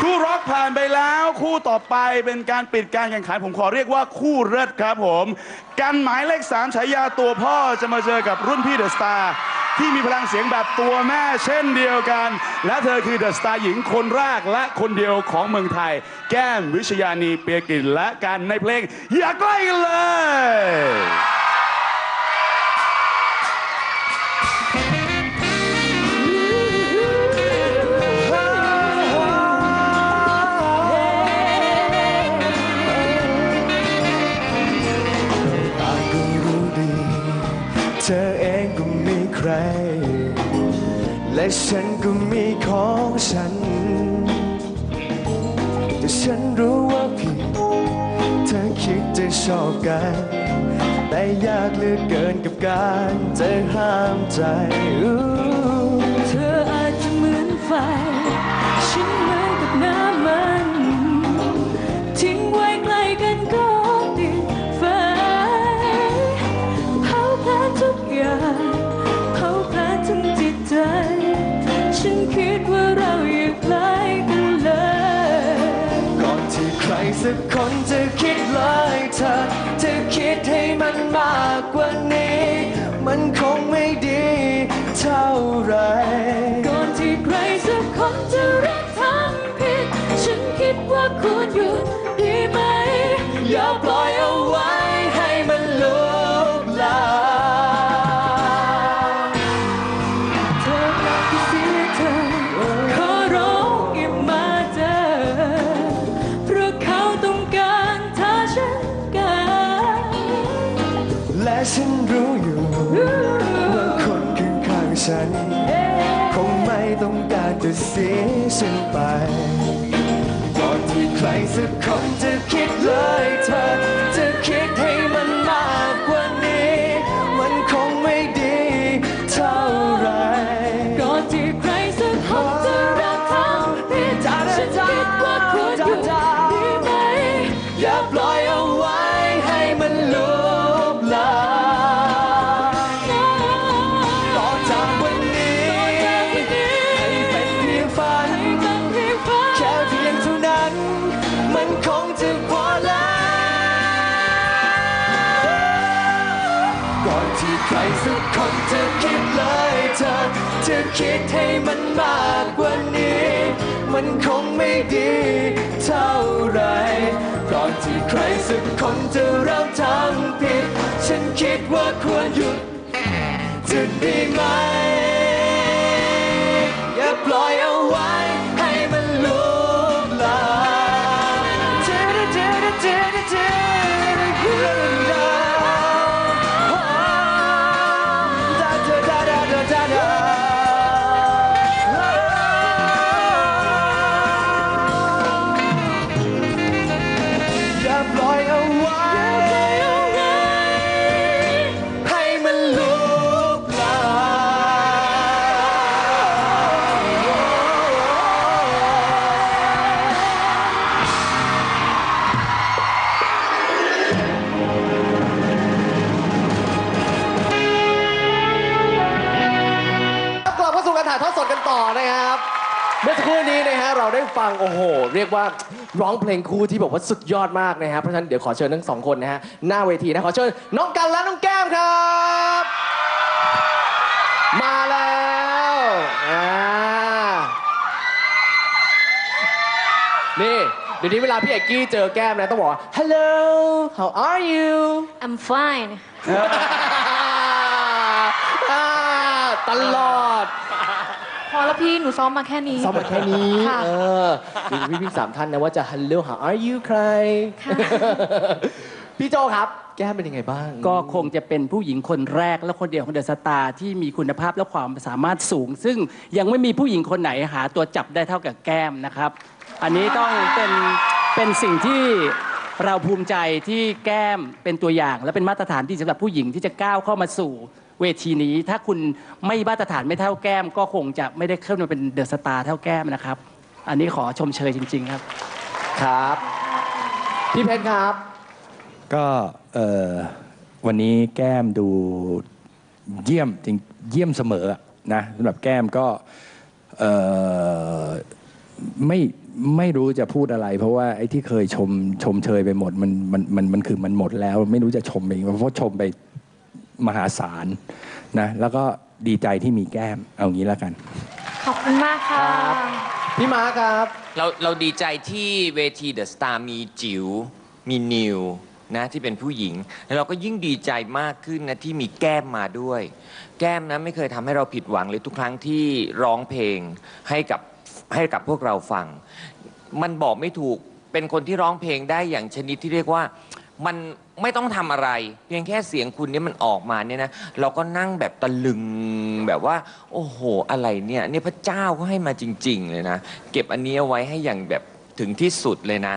คู่ร็อกผ่านไปแล้ว คู่ต่อไปเป็นการปิดการแข่งขันผมขอเรียกว่าคู่เลิศครับผม กันหมายเลขสามฉายาตัวพ่อจะมาเจอกับรุ่นพี่เดอะสตาร์ที่มีพลังเสียงแบบตัวแม่เช่นเดียวกัน และเธอคือเดอะสตาร์หญิงคนแรกและคนเดียวของเมืองไทย แก้มวิชยานีเปียกินและกันในเพลงอย่าใกล้กันเลย และฉันก็มีของฉัน แต่ฉันรู้ว่าผิด เธอคิดจะชอบกัน แต่ยากเหลือเกินกับการจะห้ามใจ เธออาจจะเหมือนไฟากกว่านี้ มันคงไม่ดีเท่าไร เสียฉันไปก่อนที่ใครสักคนจะคิด รสักคนเธอคิดเลยเธอจะคิดให้มันมากกว่านี้ มันคงไม่ดีเท่าไรก่อนที่ใครสักคนจะเริ่มทำผิด ฉันคิดว่าควรหยุดจะดีไหม ถ่ายทอดสดกันต่อนะครับ เมื่อสักครู่นี้นะฮะเราได้ฟังโอ้โห เรียกว่าร้องเพลงคู่ที่บอกว่าสุดยอดมากนะครับเพราะฉะนั้นเดี๋ยวขอเชิญทั้งสองคนนะฮะหน้าเวทีนะขอเชิญน้องกันและน้องแก้มครับ มาแล้วอ่านี่เดี๋ยวนี้เวลาพี่เอกกี้เจอแก้มนะต้องบอกว่า hello how are you I'm fine อ่าตลอด พอแล้วพี่หนูซ้อมมาแค่นี้ซ้อมมาแค่นี้ ค่ะ เออมีพี่พี่ๆสามท่านนะว่าจะ hello how are you ใคร ค่ะ พี่โจครับ แก้มเป็นยังไงบ้าง ก็คงจะเป็นผู้หญิงคนแรกและคนเดียวของเดอะสตาร์ที่มีคุณภาพและความสามารถสูง ซึ่งยังไม่มีผู้หญิงคนไหนหาตัวจับได้เท่ากับแก้มนะครับ อันนี้ต้องเป็นเป็นสิ่งที่เราภูมิใจที่แก้มเป็นตัวอย่าง และเป็นมาตรฐานที่สำหรับผู้หญิงที่จะก้าวเข้ามาสู่ เวทีนี้ ถ้าคุณไม่มาตรฐานไม่เท่าแก้ม ก็คงจะไม่ได้ขึ้นมาเป็นเดอะสตาร์เท่าแก้มนะครับ อันนี้ขอชมเชยจริง ๆครับ ครับ พี่เพชรครับ ก็เอ่อวันนี้แก้มดูเยี่ยมจริงเยี่ยมเสมออะนะสำหรับแก้มก็เอ่อไม่ไม่รู้จะพูดอะไร เพราะว่าไอ้ที่เคยชมชมเชยไปหมดมันมันมันมันคือมันหมดแล้ว ไม่รู้จะชมไปอีกเพราะชมไป มหาศาลนะแล้วก็ดีใจที่มีแก้มเอางี้แล้วกัน ขอบคุณมากค่ะครับพี่ม้าครับเราเราดีใจที่เวทีเดอะสตาร์มีจิ๋วมีนิวนะที่เป็นผู้หญิง แล้วเราก็ยิ่งดีใจมากขึ้นนะที่มีแก้มมาด้วย แก้มนะไม่เคยทำให้เราผิดหวังเลยทุกครั้งที่ร้องเพลงให้กับให้กับพวกเราฟัง มันบอกไม่ถูกเป็นคนที่ร้องเพลงได้อย่างชนิดที่เรียกว่ามัน ไม่ต้องทำอะไร เพียงแค่เสียงคุณเนี่ยมันออกมาเนี่ยนะเราก็นั่งแบบตะลึงแบบว่า โอ้โหอะไรเนี่ยเนี่ยพระเจ้าก็ให้มาจริง ๆ เลยนะ เก็บอันนี้เอาไว้ให้อย่างแบบถึงที่สุดเลยนะ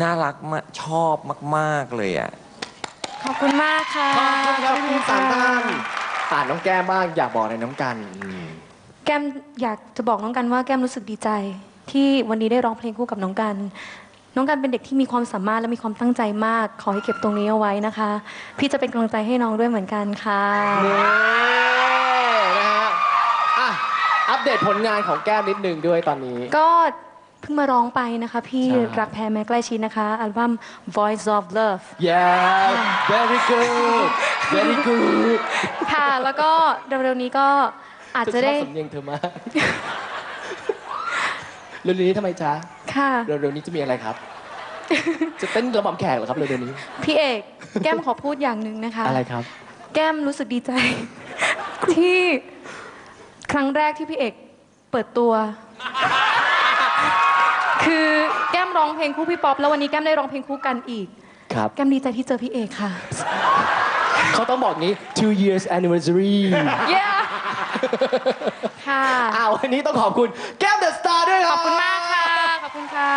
น่ารักมากชอบมาก ๆ เลยอะ ขอบคุณมากค่ะขอบคุณครับพี่ขสาอมณท่านอ่านน้องแก้มบ้างอยากบอกอะไรน้องกันแก้มอยากจะบอกน้องกันว่าแก้มรู้สึกดีใจ ที่วันนี้ได้ร้องเพลงคู่กับน้องกัน น้องกันเป็นเด็กที่มีความสามารถและมีความตั้งใจมาก ขอให้เก็บตรงนี้เอาไว้นะคะ พี่จะเป็นกำลังใจให้น้องด้วยเหมือนกันค่ะ นี่นะฮะอะอัปเดตผลงานของแก้มนิดนึงด้วยตอนนี้ ก็เพิ่งมาร้องไปนะคะ พี่ใช่ รักแพ้แม้ใกล้ชิดนะคะ อัลบั้ม Voice of Love yeah very good very good ค่ะ แล้วก็เร็วๆนี้ก็อาจจะได้ ชอบสำเนียงเธอมาก เร็วๆนี้ทำไมจ๊ะค่ะ เร็วๆนี้จะมีอะไรครับ จะเต้นระบำแขกเหรอครับเร็วๆนี้ พี่เอก แก้มขอพูดอย่างหนึ่งนะคะ อะไรครับ แก้มรู้สึกดีใจ ที่ครั้งแรกที่พี่เอกเปิดตัว คือแก้มร้องเพลงคู่พี่ป๊อปแล้ววันนี้แก้มได้ร้องเพลงคู่กันอีก ครับ แก้มดีใจที่เจอพี่เอกค่ะ เขาต้องบอกงี้ two years anniversary เย้ค่ะ อ้าววันนี้ต้องขอบคุณแก้มเดอะสตาร์ด้วยค ขรัอบคุณมากค่ะ ขอบคุณค่ะ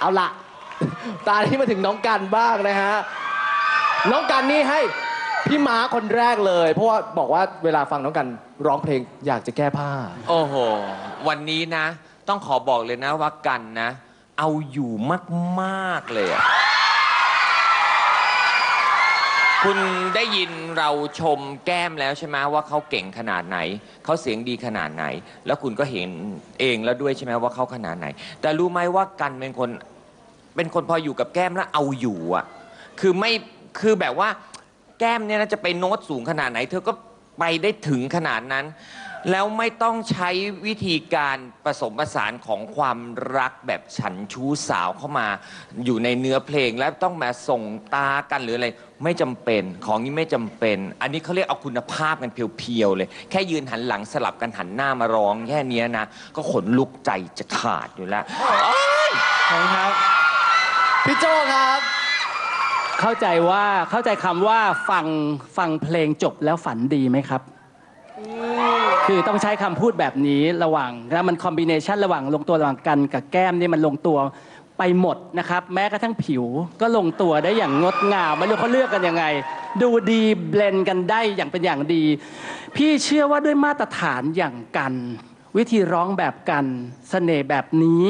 เอาละตาที่มาถึงน้องกันบ้างนะฮะ น้องกันนี่ให้พี่ม้าคนแรกเลย เพราะว่าบอกว่าเวลาฟังน้องกันร้องเพลงอยากจะแก้ผ้า โอ้โห วันนี้นะ ต้องขอบอกเลยนะว่ากันนะ เอาอยู่มาก ๆ เลยอะ คุณได้ยินเราชมแก้มแล้วใช่ไหมว่าเขาเก่งขนาดไหน เขาเสียงดีขนาดไหน แล้วคุณก็เห็นเองแล้วด้วยใช่ไหมว่าเขาขนาดไหน แต่รู้ไหมว่ากันเป็นคน เป็นคนพออยู่กับแก้มแล้วเอาอยู่อะ คือไม่คือแบบว่า แก้มเนี่ยนะจะไปโน้ตสูงขนาดไหน เธอก็ไปได้ถึงขนาดนั้น แล้วไม่ต้องใช้วิธีการผสมผสานของความรักแบบฉันชู้สาวเข้ามาอยู่ในเนื้อเพลงแล้วต้องมาส่งตากันหรืออะไรไม่จำเป็น ของนี้ไม่จำเป็น อันนี้เขาเรียกเอาคุณภาพกันเพียวๆเลย แค่ยืนหันหลังสลับกันหันหน้ามาร้องแค่เนี้ยนะ ก็ขนลุกใจจะขาดอยู่แล้วอ้ายครับ พี่โจครับ เข้าใจว่าเข้าใจคำว่าฟังฟังเพลงจบแล้วฝันดีไหมครับ คือต้องใช้คำพูดแบบนี้ระหว่างแล้วมันคอมบิเนชันระหว่างลงตัวระหว่างกันกับแก้มนี่มันลงตัวไปหมดนะครับ แม้กระทั่งผิวก็ลงตัวได้อย่างงดงามไม่รู้เขาเลือกกันยังไง ดูดีเบลนกันได้อย่างเป็นอย่างดี พี่เชื่อว่าด้วยมาตรฐานอย่างกัน วิธีร้องแบบกันเสน่ห์แบบนี้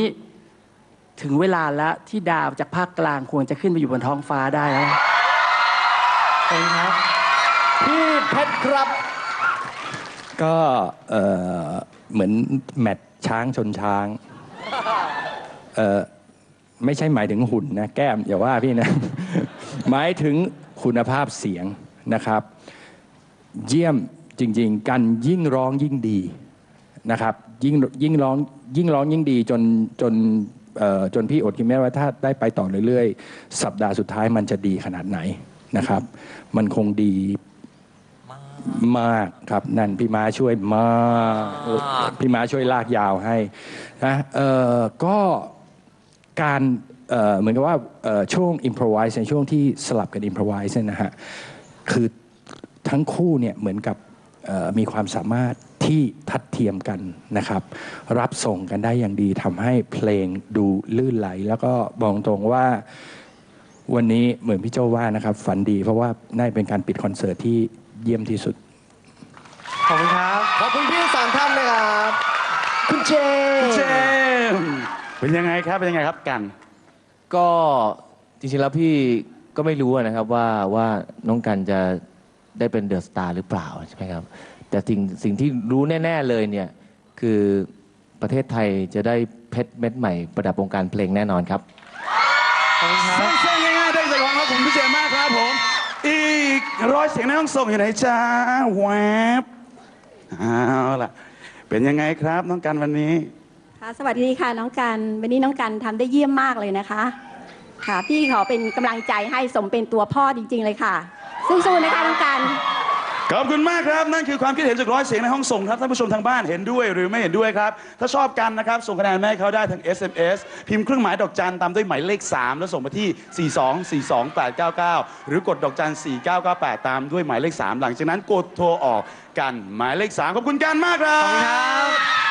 ถึงเวลาแล้วที่ดาวจากภาคกลางควรจะขึ้นไปอยู่บนท้องฟ้าได้แล้วพี่เพชรครับ ก็เอ่อเหมือนแมตช์ช้างชนช้าง เอ่อไม่ใช่หมายถึงหุ่นนะ แก้มอย่าว่าพี่นะ หมายถึงคุณภาพเสียงนะครับ เยี่ยมจริง ๆ กันยิ่งร้องยิ่งดีนะครับ ยิ่งยิ่งร้องยิ่งร้องยิ่งดีจนจนจนพี่อดคิดไม่ได้ว่าถ้าได้ไปต่อเรื่อยๆ สัปดาห์สุดท้ายมันจะดีขนาดไหนนะครับ มันคงดี มากครับ นั่นพี่ม้าช่วยมากเออพี่ม้าช่วยลากยาวให้นะเอ่อก็การเอ่อเหมือนกับว่าเอ่อช่วง improvise ในช่วงที่สลับกัน improvise เนี่ยนะฮะคือทั้งคู่เนี่ยเหมือนกับเอ่อมีความสามารถที่ทัดเทียมกันนะครับ รับส่งกันได้อย่างดีทำให้เพลงดูลื่นไหล แล้วก็บอกตรงว่าวันนี้เหมือนพี่โจว่านะครับ ฝันดีเพราะว่าน่าจะเป็นการปิดคอนเสิร์ตที่ เยี่ยมที่สุด ขอบคุณครับ ขอบคุณพี่สามท่านนะครับ คุณเจเจมส์เป็นยังไงครับเป็นยังไงครับกัน ก็จริงๆแล้วพี่ก็ไม่รู้นะครับว่าว่าน้องกันจะได้เป็นเดอะสตาร์หรือเปล่าใช่ไหมครับ แต่สิ่งสิ่งที่รู้แน่ ๆเลยเนี่ย คือประเทศไทยจะได้เพชรเม็ดใหม่ประดับวงการเพลงแน่นอนครับสั้นๆง่ายๆได้ใจความครับผมพิเศษมากครับผม อีกร้อยเสียงในห้องส่งอยู่ไหนจ้าแวบเอาล่ะ เป็นยังไงครับน้องกันวันนี้ ค่ะสวัสดีค่ะน้องกันวันนี้น้องกันทำได้เยี่ยมมากเลยนะคะ ค่ะพี่ขอเป็นกำลังใจให้สมเป็นตัวพ่อจริง ๆ เลยค่ะ สู้ๆนะคะน้องกัน ขอบคุณมากครับ นั่นคือความคิดเห็นจากร้อยเสียงในห้องส่งครับท่านผู้ชมทางบ้านเห็นด้วยหรือไม่เห็นด้วยครับ ถ้าชอบกันนะครับ ส่งคะแนนมาให้เขาได้ทาง SMS พิมพ์เครื่องหมายดอกจันตามด้วยหมายเลข 3 แล้วส่งมาที่ 4242899 หรือกดดอกจัน 4998 ตามด้วยหมายเลข 3 หลังจากนั้นกดโทรออกกันหมายเลข 3 ขอบคุณกันมากครับ